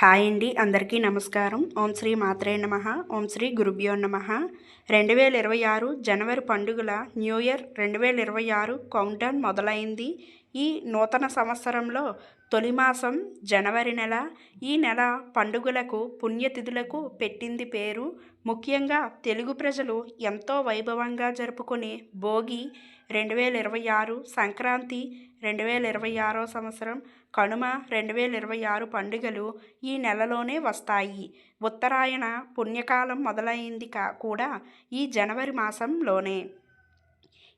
Hi అండి అందరికీ నమస్కారం. ఓం శ్రీ మాత్రే నమ ఓం శ్రీ గురుభ్యో నమ. రెండు వేల ఇరవై ఆరు జనవరి పండుగల న్యూ ఇయర్ రెండు వేల ఇరవై ఆరు కౌంటర్ మొదలైంది. ఈ నూతన సంవత్సరంలో తొలి మాసం జనవరి నెల ఈ నెల పండుగలకు పుణ్యతిథులకు పెట్టింది పేరు. ముఖ్యంగా తెలుగు ప్రజలు ఎంతో వైభవంగా జరుపుకునే భోగి రెండు వేల ఇరవై ఆరు సంక్రాంతి రెండు వేల ఇరవై ఆరో సంవత్సరం కనుమ రెండు వేల ఇరవై ఆరు పండుగలు ఈ నెలలోనే వస్తాయి. ఉత్తరాయణ పుణ్యకాలం మొదలైంది కా కూడా ఈ జనవరి మాసంలోనే.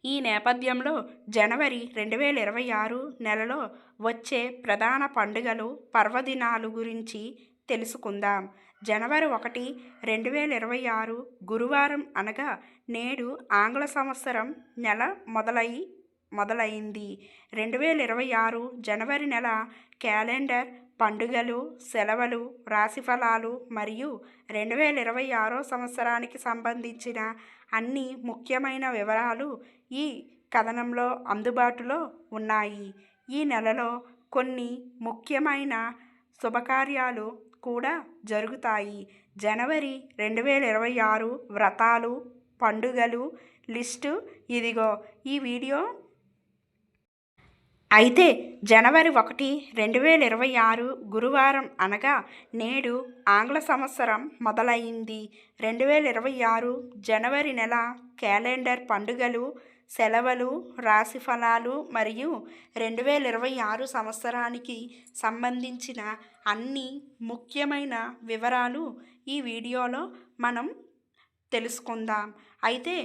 ఈ నేపథ్యంలో జనవరి రెండు వేల ఇరవై ఆరు నెలలో వచ్చే ప్రధాన పండుగలు పర్వదినాలు గురించి తెలుసుకుందాం. జనవరి ఒకటి రెండు వేల ఇరవై ఆరు గురువారం అనగా నేడు ఆంగ్ల సంవత్సరం నెల మొదలై మొదలైంది. రెండు వేల ఇరవై ఆరు జనవరి నెల క్యాలెండర్ పండుగలు సెలవులు రాశిఫలాలు మరియు రెండు వేల ఇరవై ఆరో సంవత్సరానికి సంబంధించిన అన్ని ముఖ్యమైన వివరాలు ఈ కథనంలో అందుబాటులో ఉన్నాయి. ఈ నెలలో కొన్ని ముఖ్యమైన శుభకార్యాలు కూడా జరుగుతాయి. జనవరి రెండు వేల ఇరవై ఆరు వ్రతాలు పండుగలు లిస్టు ఇదిగో ఈ వీడియో. అయితే జనవరి ఒకటి రెండు వేల ఇరవై ఆరు గురువారం అనగా నేడు ఆంగ్ల సంవత్సరం మొదలైంది. రెండు వేల ఇరవై ఆరు జనవరి నెల క్యాలెండర్ పండుగలు సెలవులు రాశి ఫలాలు మరియు రెండు వేల ఇరవై ఆరు సంవత్సరానికి సంబంధించిన అన్ని ముఖ్యమైన వివరాలు ఈ వీడియోలో మనం తెలుసుకుందాం. అయితే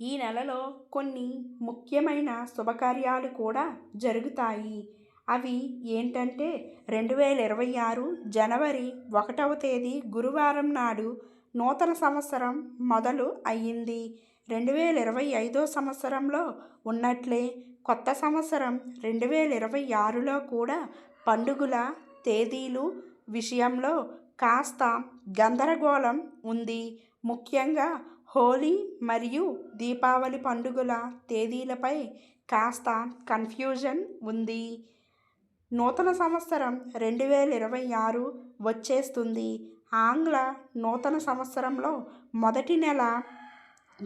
ఈ నెలలో కొన్ని ముఖ్యమైన శుభకార్యాలు కూడా జరుగుతాయి. అవి ఏంటంటే రెండు వేల ఇరవై ఆరు జనవరి ఒకటవ తేదీ గురువారం నాడు నూతన సంవత్సరం మొదలు అయ్యింది. రెండు వేల ఇరవై ఐదో సంవత్సరంలో ఉన్నట్లే కొత్త సంవత్సరం రెండు వేల ఇరవై ఆరులో కూడా పండుగల తేదీలు విషయంలో కాస్త గందరగోళం ఉంది. ముఖ్యంగా హోలీ మరియు దీపావళి పండుగల తేదీలపై కాస్త కన్ఫ్యూజన్ ఉంది. నూతన సంవత్సరం రెండు వేల ఇరవై ఆరు వచ్చేస్తుంది. ఆంగ్ల నూతన సంవత్సరంలో మొదటి నెల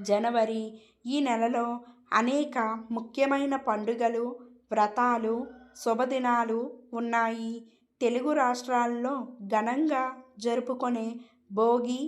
జనవరి ఈ నెలలో అనేక ముఖ్యమైన పండుగలు వ్రతాలు శుభదినాలు ఉన్నాయి. తెలుగు రాష్ట్రాల్లో ఘనంగా జరుపుకునే భోగి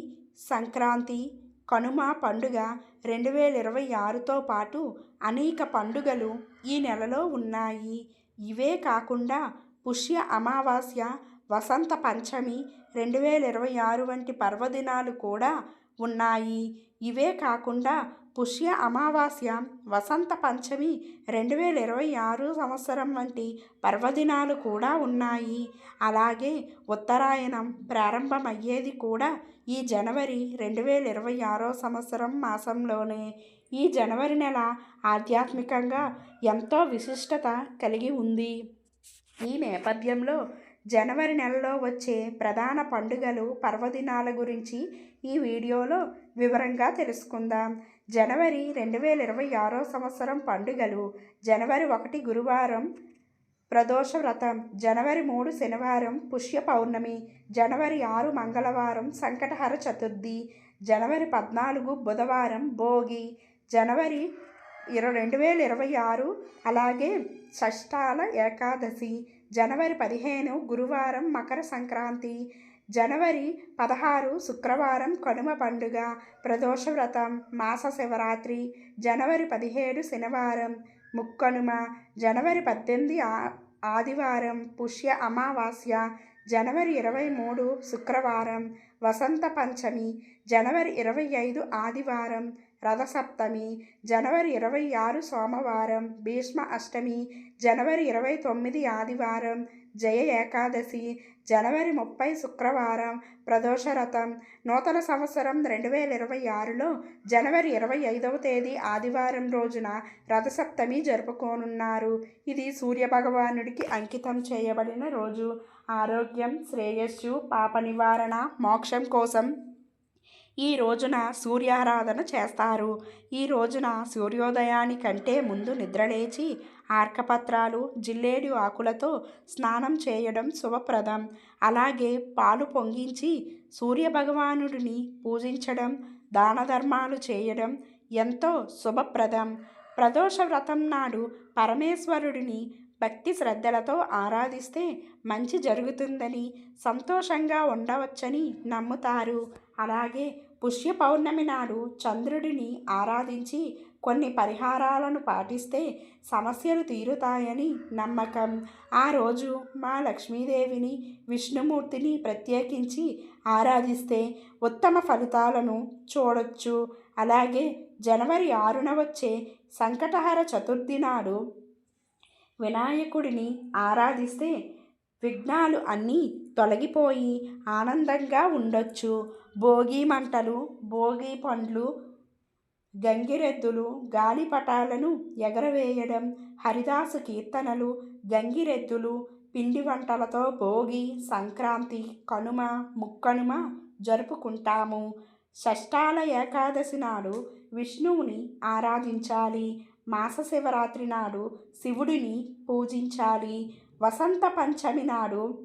సంక్రాంతి కనుమ పండుగ రెండు వేల ఇరవై ఆరుతో పాటు అనేక పండుగలు ఈ నెలలో ఉన్నాయి. ఇవే కాకుండా పుష్య అమావాస్య వసంత పంచమి రెండు వేల ఇరవై ఆరు వంటి పర్వదినాలు కూడా ఉన్నాయి. ఇవే కాకుండా పుష్య అమావాస్య వసంత పంచమి రెండు వేల ఇరవై ఆరు సంవత్సరం వంటి పర్వదినాలు కూడా ఉన్నాయి. అలాగే ఉత్తరాయణం ప్రారంభమయ్యేది కూడా ఈ జనవరి రెండు వేల ఇరవై ఆరో సంవత్సరం మాసంలోనే. ఈ జనవరి నెల ఆధ్యాత్మికంగా ఎంతో విశిష్టత కలిగి ఉంది. ఈ నేపథ్యంలో జనవరి నెలలో వచ్చే ప్రధాన పండుగలు పర్వదినాల గురించి ఈ వీడియోలో వివరంగా తెలుసుకుందాం. జనవరి రెండు వేల ఇరవై ఆరో సంవత్సరం పండుగలు. జనవరి ఒకటి గురువారం ప్రదోష వ్రతం. జనవరి మూడు శనివారం పుష్య పౌర్ణమి. జనవరి ఆరు మంగళవారం సంకటహర చతుర్థి. జనవరి పద్నాలుగు బుధవారం భోగి. జనవరి ఇరవై రెండు వేల ఇరవై ఆరు అలాగే షష్టాల ఏకాదశి. జనవరి పదిహేను గురువారం మకర సంక్రాంతి. జనవరి పదహారు శుక్రవారం కనుమ పండుగ ప్రదోష వ్రతం మాస శివరాత్రి జనవరి పదిహేడు శనివారం ముక్కనుమ జనవరి పద్దెనిమిది ఆదివారం పుష్య అమావాస్య జనవరి ఇరవై మూడు శుక్రవారం వసంత పంచమి జనవరి ఇరవై ఐదు ఆదివారం రథసప్తమి జనవరి ఇరవై ఆరు సోమవారం భీష్మ అష్టమి జనవరి ఇరవై తొమ్మిది ఆదివారం జయ ఏకాదశి జనవరి ముప్పై శుక్రవారం ప్రదోషరథం నూతన సంవత్సరం రెండు వేల ఇరవై ఆరులో జనవరి ఇరవై ఐదవ తేదీ ఆదివారం రోజున రథసప్తమి జరుపుకోనున్నారు. ఇది సూర్యభగవానుడికి అంకితం చేయబడిన రోజు. ఆరోగ్యం శ్రేయస్సు పాప నివారణ మోక్షం కోసం ఈ రోజున సూర్యారాధన చేస్తారు. ఈ రోజున సూర్యోదయానికంటే ముందు నిద్రలేచి ఆర్కపత్రాలు జిల్లేడు ఆకులతో స్నానం చేయడం శుభప్రదం. అలాగే పాలు పొంగించి సూర్యభగవానుడిని పూజించడం దాన ధర్మాలు చేయడం ఎంతో శుభప్రదం. ప్రదోష వ్రతం నాడు పరమేశ్వరుడిని భక్తి శ్రద్ధలతో ఆరాధిస్తే మంచి జరుగుతుందని సంతోషంగా ఉండవచ్చని నమ్ముతారు. అలాగే పుష్య పౌర్ణమి నాడు చంద్రుడిని ఆరాధించి కొన్ని పరిహారాలను పాటిస్తే సమస్యలు తీరుతాయని నమ్మకం. ఆ రోజు మా లక్ష్మీదేవిని విష్ణుమూర్తిని ప్రత్యేకించి ఆరాధిస్తే ఉత్తమ ఫలితాలను చూడొచ్చు. అలాగే జనవరి ఆరున వచ్చే సంకటహర చతుర్థి నాడు వినాయకుడిని ఆరాధిస్తే విఘ్నాలు అన్నీ తొలగిపోయి ఆనందంగా ఉండొచ్చు. భోగి మంటలు భోగి పండ్లు గంగిరెద్దులు గాలిపటాలను ఎగరవేయడం హరిదాసు కీర్తనలు గంగిరెద్దులు పిండి వంటలతో భోగి సంక్రాంతి కనుమ ముక్కనుమ జరుపుకుంటాము. షష్టాల ఏకాదశి నాడు విష్ణువుని ఆరాధించాలి. మాస శివరాత్రి నాడు శివుడిని పూజించాలి. వసంత పంచమి నాడు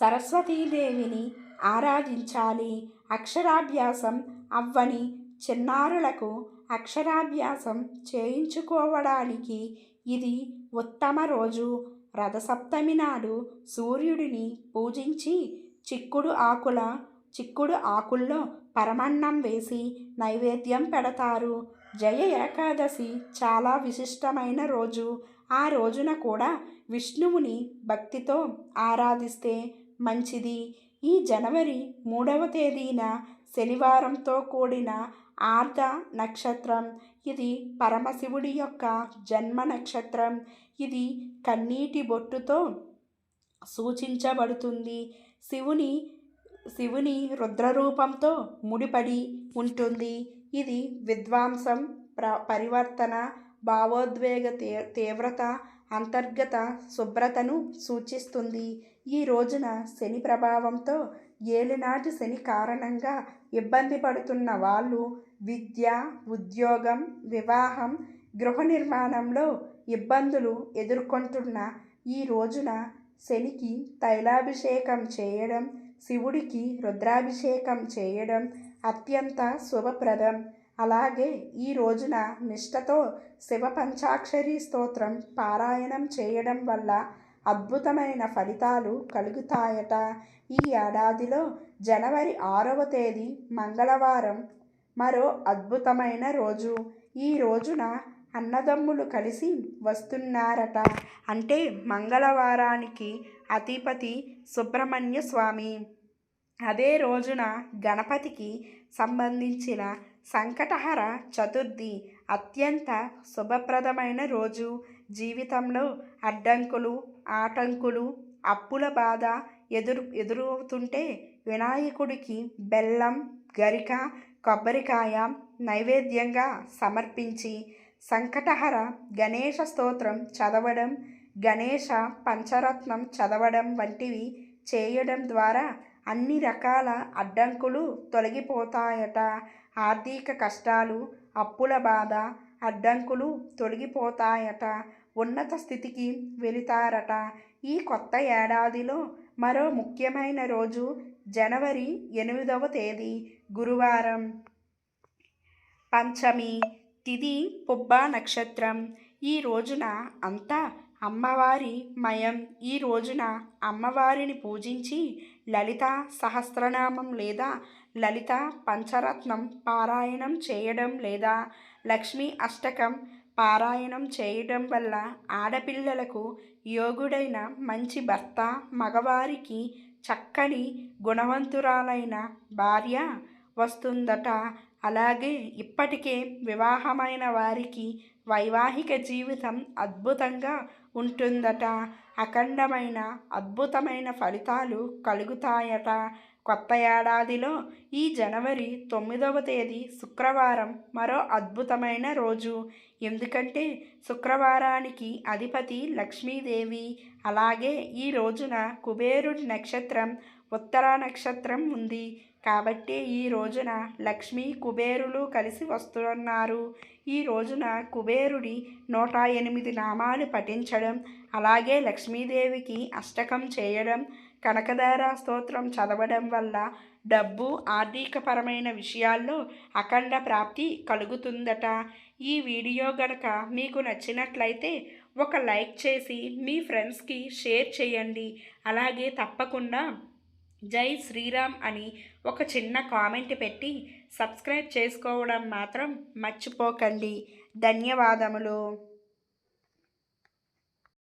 సరస్వతీదేవిని ఆరాధించాలి. అక్షరాభ్యాసం అవ్వని చిన్నారులకు అక్షరాభ్యాసం చేయించుకోవడానికి ఇది ఉత్తమ రోజు. రథసప్తమి నాడు సూర్యుడిని పూజించి చిక్కుడు ఆకుల చిక్కుడు ఆకుల్లో పరమన్నం వేసి నైవేద్యం పెడతారు. జయ ఏకాదశి చాలా విశిష్టమైన రోజు. ఆ రోజున కూడా విష్ణువుని భక్తితో ఆరాధిస్తే మంచిది. ఈ జనవరి మూడవ తేదీన శనివారంతో కూడిన ఆర్ధ నక్షత్రం. ఇది పరమశివుడి యొక్క జన్మ నక్షత్రం. ఇది కన్నీటి బొట్టుతో సూచించబడుతుంది. శివుని శివుని రుద్రరూపంతో ముడిపడి ఉంటుంది. ఇది విద్వాంసం ప్ర పరివర్తన భావోద్వేగ తే తీవ్రత అంతర్గత శుభ్రతను సూచిస్తుంది. ఈ రోజున శని ప్రభావంతో ఏలినాటి శని కారణంగా ఇబ్బంది పడుతున్న వాళ్ళు విద్య ఉద్యోగం వివాహం గృహ నిర్మాణంలో ఇబ్బందులు ఎదుర్కొంటున్న ఈ రోజున శనికి తైలాభిషేకం చేయడం శివుడికి రుద్రాభిషేకం చేయడం అత్యంత శుభప్రదం. అలాగే ఈ రోజున నిష్టతో శివ పంచాక్షరి స్తోత్రం పారాయణం చేయడం వల్ల అద్భుతమైన ఫలితాలు కలుగుతాయట. ఈ ఏడాదిలో జనవరి ఆరవ తేదీ మంగళవారం మరో అద్భుతమైన రోజు. ఈ రోజున అన్నదమ్ములు కలిసి వస్తున్నారట. అంటే మంగళవారానికి అధిపతి సుబ్రహ్మణ్య స్వామి. అదే రోజున గణపతికి సంబంధించిన సంకటహర చతుర్థి అత్యంత శుభప్రదమైన రోజు. జీవితంలో అడ్డంకులు ఆటంకులు అప్పుల బాధ ఎదురు ఎదురవుతుంటే వినాయకుడికి బెల్లం గరిక కొబ్బరికాయ నైవేద్యంగా సమర్పించి సంకటహర గణేష స్తోత్రం చదవడం గణేష పంచరత్నం చదవడం వంటివి చేయడం ద్వారా అన్ని రకాల అడ్డంకులు తొలగిపోతాయట. ఆర్థిక కష్టాలు అప్పుల బాధ అడ్డంకులు తొలగిపోతాయట. ఉన్నత స్థితికి వెళతారట. ఈ కొత్త ఏడాదిలో మరో ముఖ్యమైన రోజు జనవరి ఎనిమిదవ తేదీ గురువారం. పంచమి తిది పుబ్బ నక్షత్రం. ఈ రోజున అంతా అమ్మవారి మయం. ఈ రోజున అమ్మవారిని పూజించి లలిత సహస్రనామం లేదా లలిత పంచరత్నం పారాయణం చేయడం లేదా లక్ష్మీ అష్టకం పారాయణం చేయడం వల్ల ఆడపిల్లలకు యోగుడైన మంచి భర్త మగవారికి చక్కని గుణవంతురాలైన భార్య వస్తుందట. అలాగే ఇప్పటికే వివాహమైన వారికి వైవాహిక జీవితం అద్భుతంగా ఉంటుందట. అఖండమైన అద్భుతమైన ఫలితాలు కలుగుతాయట. కొత్త ఏడాదిలో ఈ జనవరి తొమ్మిదవ తేదీ శుక్రవారం మరో అద్భుతమైన రోజు. ఎందుకంటే శుక్రవారానికి అధిపతి లక్ష్మీదేవి అలాగే ఈ రోజున కుబేరుడి నక్షత్రం ఉత్తర నక్షత్రం ఉంది. కాబట్టి ఈ రోజున లక్ష్మీ కుబేరులు కలిసి వస్తున్నారు. ఈ రోజున కుబేరుడి నూట ఎనిమిది నామాలు పఠించడం అలాగే లక్ష్మీదేవికి అష్టకం చేయడం కనకదార స్తోత్రం చదవడం వల్ల డబ్బు ఆర్థికపరమైన విషయాల్లో అఖండ ప్రాప్తి కలుగుతుందట. ఈ వీడియో గనక మీకు నచ్చినట్లయితే ఒక లైక్ చేసి మీ ఫ్రెండ్స్కి షేర్ చేయండి. అలాగే తప్పకుండా జై శ్రీరామ్ అని ఒక చిన్న కామెంట్ పెట్టి సబ్స్క్రైబ్ చేసుకోవడం మాత్రం మర్చిపోకండి. ధన్యవాదములు.